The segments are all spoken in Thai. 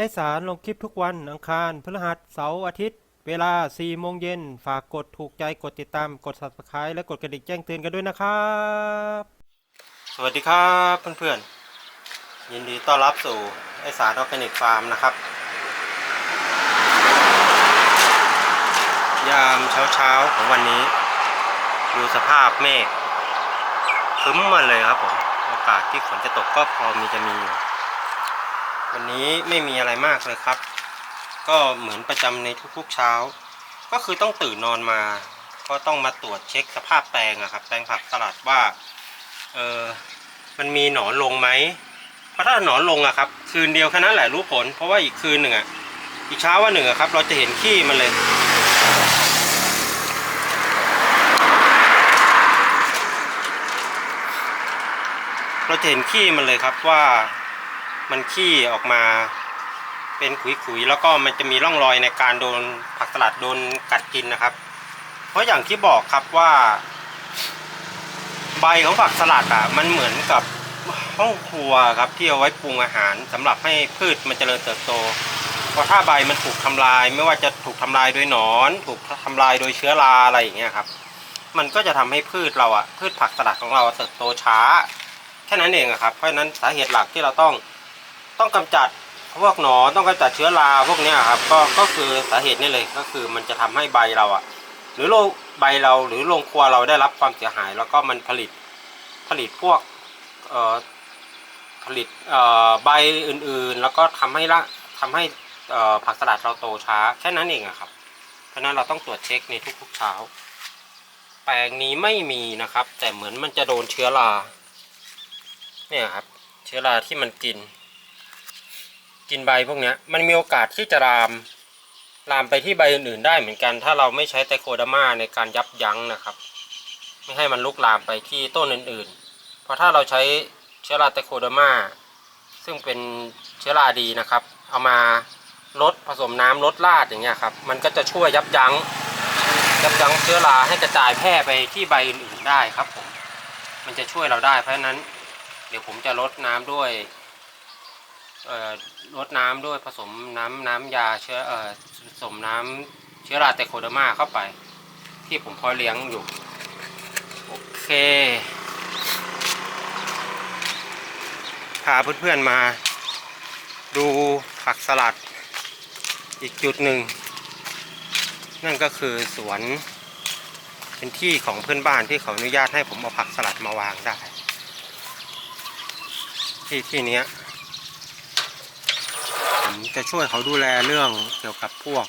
ไอสารลงคลิปทุกวันอังคารพฤหัสเสาร์อาทิตย์ เวลา 4 โมงเย็น ฝากกดถูกใจกดติดตามกด subscribe และกดกระดิ่งแจ้งเตือนกันด้วยนะครับ สวัสดีครับเพื่อนๆ ยินดีต้อนรับสู่ไอสารออร์แกนิกฟาร์มนะครับ ยามเช้าๆ ของวันนี้ดูสภาพเมฆครึ้มมาเลยครับผม โอกาสที่ฝนจะตกก็พอมีจะมีอยู่ วันนี้ไม่มีอะไรมากเลยครับ ก็เหมือนประจำในทุกๆเช้า ก็คือต้องตื่นนอนมา ก็ต้องมาตรวจเช็คสภาพแปลงอะครับแปลงผักสลัดว่าเออมันมีหนอนลงไหมเพราะถ้าหนอนลงอะครับ คืนเดียวแค่นั้นแหละรู้ผล เพราะว่าอีกคืนหนึ่งอะอีกเช้าวันหนึ่งอะครับ เราจะเห็นขี้มันเลยเราจะเห็นขี้มันเลยครับว่า มันขี้ออกมาเป็นขุยๆแล้วก็มันจะมีร่องรอยในการโดนผักสลัดโดนกัดกินนะครับ เพราะอย่างที่บอกครับว่า ใบของผักสลัดอะมันเหมือนกับห้องครัวครับที่เอาไว้ปรุงอาหารสำหรับให้พืชมันเจริญเติบโตเพราะถ้าใบมันถูกทำลาย ไม่ว่าจะถูกทำลายโดยหนอน ถูกทำลายโดยเชื้อราอะไรอย่างเงี้ยครับ มันก็จะทำให้พืชเราอะพืชผักสลัดของเราเติบโตช้าแค่นั้นเองครับเพราะฉะนั้นสาเหตุหลักที่เราต้อง ต้องกำจัดพวกหนอนต้องกำจัดเชื้อราพวกนี้ครับก็ก็คือสาเหตุนี่เลยก็คือมันจะทำให้ใบเราอะหรือโรงใบเราหรือโรงครัวเราได้รับความเสียหาย แล้วก็มันผลิตผลิตพวกเอ่อผลิตเอ่อใบอื่นๆ แล้วก็ทำให้ละทำให้ผักสลัดเราโตช้าแค่นั้นเองอะครับ เพราะนั้นเราต้องตรวจเช็คในทุกๆเช้า แปลงนี้ไม่มีนะครับ แต่เหมือนมันจะโดนเชื้อราเนี่ยครับ เชื้อราที่มันกิน กินใบพวกเนี้ยมันมีโอกาสที่จะลามลามไปที่ใบอื่นๆได้เหมือนกัน ถ้าเราไม่ใช้ไตโคดามาในการยับยั้งนะครับ ไม่ให้มันลุกลามไปที่ต้นอื่นๆ เพราะถ้าเราใช้เชื้อราไตโคดามาซึ่งเป็นเชื้อราดีนะครับ เอามาลดผสมน้ำลดราดอย่างเงี้ยครับ มันก็จะช่วยยับยั้ง ยับยั้งเชื้อราให้กระจายแพร่ไปที่ใบอื่นๆได้ครับผม มันจะช่วยเราได้เพราะฉะนั้น เดี๋ยวผมจะลดน้ำด้วย ลดน้ำด้วยผสมน้ำน้ำยาเชื้อเอ่อผสมน้ำเชื้อราไตโคเดอร์มาเข้าไป ที่ผมพอเลี้ยงอยู่ โอเค พาเพื่อนๆมา ดูผักสลัดอีกจุดหนึ่ง นั่นก็คือสวนเป็นที่ของเพื่อนบ้านที่เขาอนุญาตให้ผมเอาผักสลัดมาวางได้ ที่ที่นี้ จะช่วยเขาดูแลเรื่องเกี่ยวกับพวก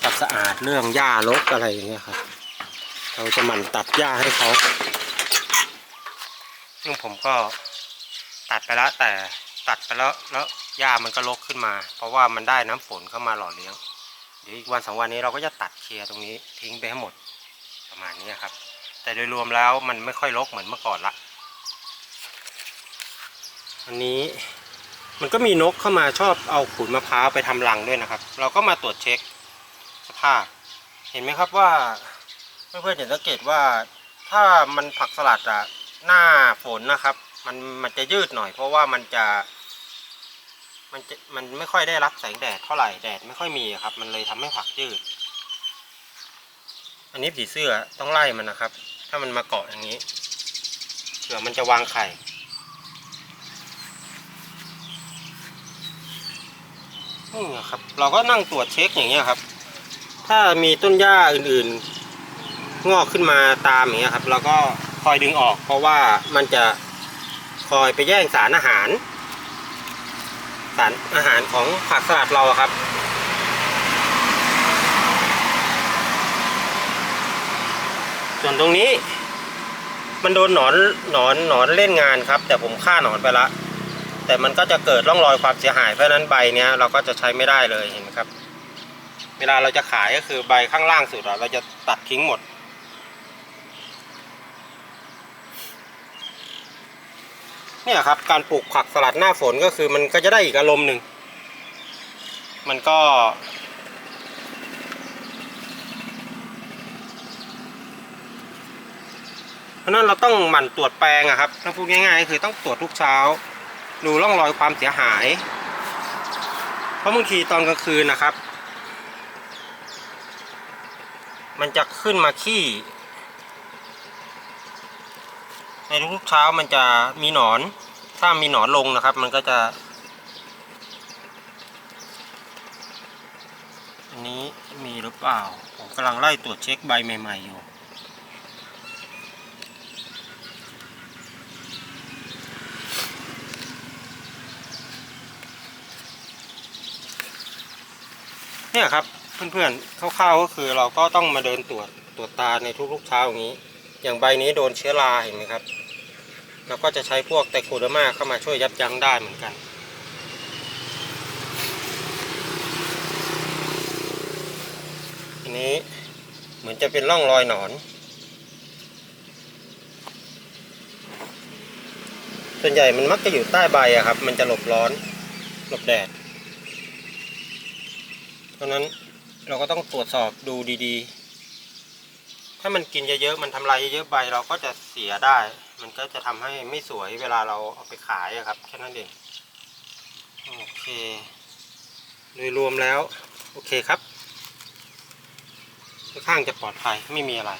ความสะอาดเรื่องหญ้ารกอะไรอย่างเงี้ยครับ เราจะหมั่นตัดหญ้าให้เขาซึ่งผมก็ตัดไปแล้วแต่ตัดไปแล้วแล้วหญ้ามันก็รกขึ้นมา เพราะว่ามันได้น้ำฝนเข้ามาหล่อเลี้ยง เดี๋ยวอีกวันสองวันนี้เราก็จะตัดเคลียร์ตรงนี้ทิ้งไปให้หมดประมาณนี้ครับ แต่โดยรวมแล้วมันไม่ค่อยรกเหมือนเมื่อก่อนละอันนี้ มันก็มีนกเข้ามาชอบเอาขุนมะพร้าวไปทำรังด้วยนะครับ เราก็มาตรวจเช็คสภาพ เห็นไหมครับว่าเพื่อนๆเห็นสังเกตว่าถ้ามันผักสลัดอะหน้าฝนนะครับ มันมันจะยืดหน่อย เพราะว่ามันจะ มันจะมันไม่ค่อยได้รับแสงแดดเท่าไหร่แดดไม่ค่อยมีครับ มันเลยทำให้ผักยืด อันนี้ผีเสื้อต้องไล่มันนะครับ ถ้ามันมาเกาะอย่างนี้เผื่อมันจะวางไข่ นี่ครับ เราก็นั่งตรวจเช็คอย่างเงี้ยครับ ถ้ามีต้นหญ้าอื่นๆ งอกขึ้นมาตามอย่างเงี้ยครับ เราก็คอยดึงออก เพราะว่ามันจะคอยไปแย่งสารอาหาร สารอาหารของผักสลัดเราครับส่วนตรงนี้ มันโดนหนอนหนอนหนอนเล่นงานครับ แต่ผมฆ่าหนอนไปละ แต่มันก็จะเกิดร่องรอยความเสียหายเพราะนั้นใบเนี้ยเราก็จะใช้ไม่ได้เลยเห็นไหมครับ เวลาเราจะขายก็คือใบข้างล่างสุดเราจะตัดทิ้งหมด เนี่ยครับการปลูกผักสลัดหน้าฝนก็คือมันก็จะได้อีกอารมณ์หนึ่ง มันก็เพราะฉะนั้นเราต้องหมั่นตรวจแปลงอะครับถ้าพูดง่ายๆก็คือต้องตรวจทุกเช้า ดูร่องรอยความเสียหาย เพราะบางทีตอนกลางคืนนะครับ มันจะขึ้นมาขี้ ในทุกเช้ามันจะมีหนอน ถ้ามีหนอนลงนะครับ มันก็จะอันนี้มีหรือเปล่า ผมกำลังไล่ตรวจเช็คใบใหม่ ๆ อยู่ เนี่ยครับเพื่อนๆคร่าวๆก็คือเราก็ต้องมาเดินตรวจตรวจตาในทุกๆเช้าอย่างนี้ อย่างใบนี้โดนเชื้อราเห็นไหมครับเราก็จะใช้พวกไตโคเดอร์มาเข้ามาช่วยยับยั้งได้เหมือนกัน ทีนี้เหมือนจะเป็นร่องรอยหนอน ส่วนใหญ่มันมักจะอยู่ใต้ใบอะครับ มันจะหลบร้อน หลบแดด เพราะนั้นเราก็ต้องตรวจสอบดูดีๆ ถ้ามันกินเยอะๆ มันทำลายเยอะๆ ใบเราก็จะเสียได้ มันก็จะทำให้ไม่สวยเวลาเราเอาไปขายครับ แค่นั้นเอง โอเค โดยรวมแล้ว โอเคครับค่อนข้างจะปลอดภัยไม่มีอะไร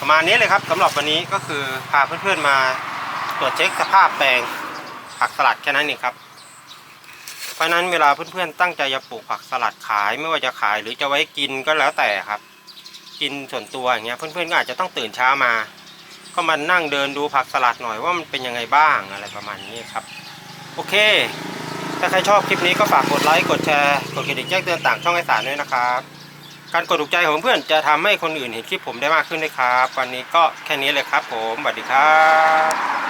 ประมาณนี้เลยครับสำหรับวันนี้ก็คือพาเพื่อนๆมาตรวจเช็คสภาพแปลงผักสลัดแค่นั้นเองครับ เพราะนั้นเวลาเพื่อนๆตั้งใจจะปลูกผักสลัดขายไม่ว่าจะขายหรือจะไว้กินก็แล้วแต่ครับ กินส่วนตัวอย่างเงี้ยเพื่อนๆก็อาจจะต้องตื่นเช้ามา ก็มานั่งเดินดูผักสลัดหน่อยว่ามันเป็นยังไงบ้างอะไรประมาณนี้ครับ โอเค ถ้าใครชอบคลิปนี้ก็ฝากกดไลค์กดแชร์กดกระดิ่งแจ้งเตือนต่างช่องไอสารด้วยนะครับ การกดถูกใจของเพื่อนจะทำให้คนอื่นเห็นคลิปผมได้มากขึ้นด้วยครับ วันนี้ก็แค่นี้เลยครับ ผมสวัสดีครับ